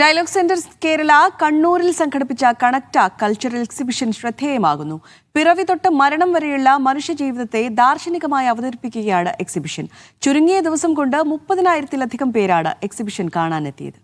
Dialogue centre Kerala കണ്ണൂരിൽ സംഘടിപ്പിച്ച connect cultural exhibition ശ്രദ്ധേയമാകുന്നു. പിറവി തൊട്ട് മരണം വരെയുള്ള മനുഷ്യജീവിതത്തെ ദാർശനികമായി അവതരിപ്പിക്കുകയാണ് എക്സിബിഷൻ. ചുരുങ്ങിയ ദിവസം കൊണ്ട് മുപ്പതിനായിരത്തിലധികം പേരാണ് എക്സിബിഷൻ കാണാനെത്തിയത്.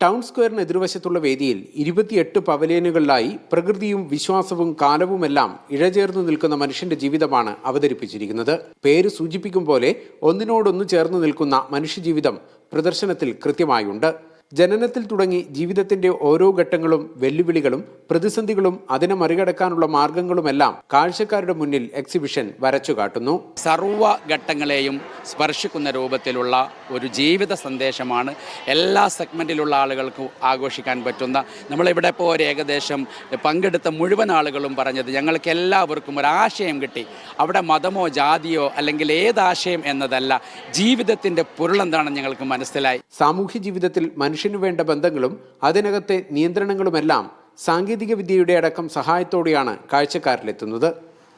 ടൗൺ സ്ക്വയറിന് എതിർവശത്തുള്ള വേദിയിൽ ഇരുപത്തിയെട്ട് പവലിയനുകളിലായി പ്രകൃതിയും വിശ്വാസവും കാലവുമെല്ലാം ഇഴചേർന്നു നിൽക്കുന്ന മനുഷ്യന്റെ ജീവിതമാണ് അവതരിപ്പിച്ചിരിക്കുന്നത്. പേര് സൂചിപ്പിക്കും പോലെ ഒന്നിനോടൊന്ന് ചേർന്ന് നിൽക്കുന്ന മനുഷ്യജീവിതം പ്രദർശനത്തിൽ കൃത്യമായുണ്ട്. ജനനത്തിൽ തുടങ്ങി ജീവിതത്തിന്റെ ഓരോ ഘട്ടങ്ങളും വെല്ലുവിളികളും പ്രതിസന്ധികളും അതിനെ മറികടക്കാനുള്ള മാർഗങ്ങളുമെല്ലാം കാഴ്ചക്കാരുടെ മുന്നിൽ എക്സിബിഷൻ വരച്ചു കാട്ടുന്നു സർവ ഘട്ടങ്ങളെയും സ്പർശിക്കുന്ന രൂപത്തിലുള്ള ഒരു ജീവിത സന്ദേശമാണ് എല്ലാ സെഗ്മെന്റിലുള്ള ആളുകൾക്കും ആഘോഷിക്കാൻ പറ്റുന്ന. നമ്മളിവിടെ ഇപ്പോൾ ഒരു ഏകദേശം പങ്കെടുത്ത മുഴുവൻ ആളുകളും പറഞ്ഞത് ഞങ്ങൾക്ക് എല്ലാവർക്കും ഒരു ആശയം കിട്ടി. അവിടെ മതമോ ജാതിയോ അല്ലെങ്കിൽ ഏതാശയം എന്നതല്ല ജീവിതത്തിന്റെ പൊരുളെന്താണെന്ന് ഞങ്ങൾക്ക് മനസ്സിലായി. സാമൂഹ്യ ജീവിതത്തിൽ മനുഷ്യനു വേണ്ട ബന്ധങ്ങളും അതിനകത്തെ നിയന്ത്രണങ്ങളുമെല്ലാം സാങ്കേതിക വിദ്യയുടെ അടക്കം സഹായത്തോടെയാണ് കാഴ്ചക്കാരിലെത്തുന്നത്.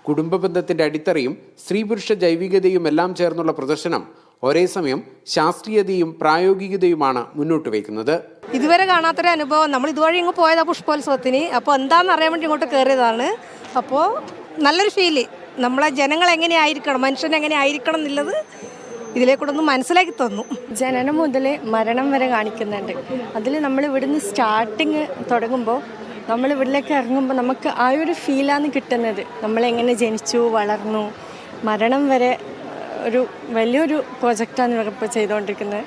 കുടുംബ ബന്ധത്തിന്റെ അടിത്തറയും സ്ത്രീ പുരുഷ ജൈവികതയും എല്ലാം ചേർന്നുള്ള പ്രദർശനം ഒരേ സമയം ശാസ്ത്രീയതയും പ്രായോഗികതയുമാണ് മുന്നോട്ട് വയ്ക്കുന്നത്. ഇതുവരെ കാണാത്തൊരു അനുഭവം. നമ്മൾ ഇതുവഴി ഇങ്ങ് പോയതാ പുഷ്പോത്സവത്തിന്. അപ്പോൾ എന്താണെന്ന് അറിയാൻ വേണ്ടി ഇങ്ങോട്ട് കയറിയതാണ് അപ്പോൾ നല്ലൊരു ഫീൽ നമ്മളെ ജനങ്ങൾ എങ്ങനെയായിരിക്കണം മനുഷ്യൻ എങ്ങനെ ആയിരിക്കണം എന്നുള്ളത് ഇതിലേക്കൂടെ ഒന്ന് മനസ്സിലാക്കി തന്നു. ജനനം മുതൽ മരണം വരെ കാണിക്കുന്നുണ്ട്. അതിൽ നമ്മൾ ഇവിടുന്ന് സ്റ്റാർട്ടിങ് തുടങ്ങുമ്പോൾ നമ്മൾ ഇവിടേക്ക് ഇറങ്ങുമ്പോൾ നമുക്ക് ആ ഒരു ഫീലാണ് കിട്ടുന്നത്. നമ്മളെങ്ങനെ ജനിച്ചു വളർന്നു മരണം വരെ ഒരു വലിയൊരു പ്രൊജക്റ്റാണ് ഇവരിപ്പോൾ ചെയ്തുകൊണ്ടിരിക്കുന്നത്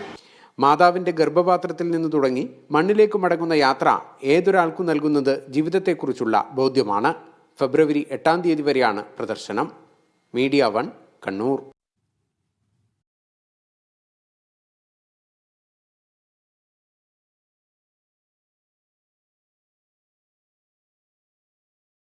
മാതാവിന്റെ ഗർഭപാത്രത്തിൽ നിന്ന് തുടങ്ങി മണ്ണിലേക്ക് മടങ്ങുന്ന യാത്ര ഏതൊരാൾക്കും നൽകുന്നത് ജീവിതത്തെക്കുറിച്ചുള്ള ബോധ്യമാണ്. ഫെബ്രുവരി എട്ടാം തീയതി വരെയാണ് പ്രദർശനം. Media one Kannur.